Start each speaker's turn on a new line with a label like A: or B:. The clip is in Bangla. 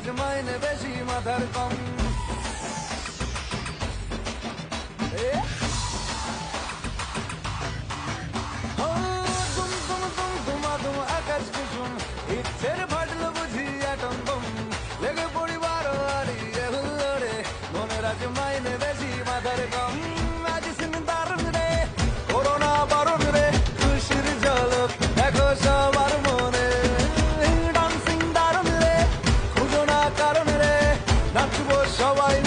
A: আজ মাইনে বেশি মাথার কম আকাশ কুসুম ইচ্ছের ফাটল বুঝি আটম বম লেগে পরিবার আরে মনে রাজ মাইনে বেশি মাথার কম 拿は我手腕